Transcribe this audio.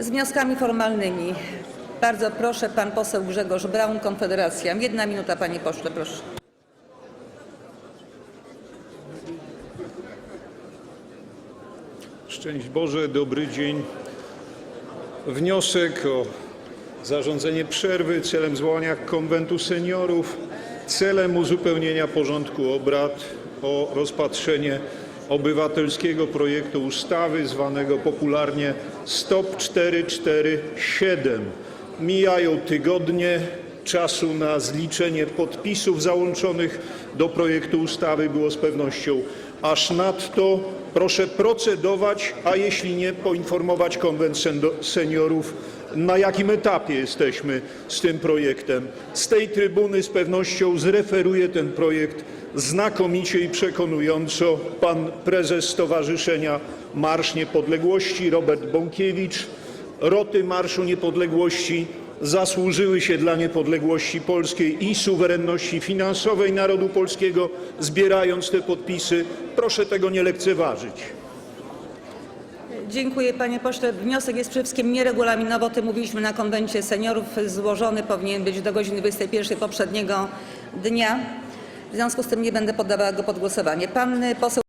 z wnioskami formalnymi. Bardzo proszę, pan poseł Grzegorz Braun, Konfederacja. Jedna minuta, panie pośle, proszę. Szczęść Boże, dobry dzień. Wniosek o zarządzenie przerwy celem zwołania konwentu seniorów, celem uzupełnienia porządku obrad o rozpatrzenie obywatelskiego projektu ustawy zwanego popularnie Stop 447. Mijają tygodnie, czasu na zliczenie podpisów załączonych do projektu ustawy było z pewnością aż nadto. Proszę procedować, a jeśli nie, poinformować konwent seniorów, na jakim etapie jesteśmy z tym projektem. Z tej trybuny z pewnością zreferuje ten projekt znakomicie i przekonująco pan prezes Stowarzyszenia Marsz Niepodległości Robert Bąkiewicz. Roty Marszu Niepodległości zasłużyły się dla niepodległości polskiej i suwerenności finansowej narodu polskiego, zbierając te podpisy. Proszę tego nie lekceważyć. Dziękuję, panie pośle. Wniosek jest przede wszystkim nieregulaminowo, o tym mówiliśmy na konwencie seniorów. Złożony powinien być do godziny 21 poprzedniego dnia. W związku z tym nie będę poddawała go pod głosowanie. Pan poseł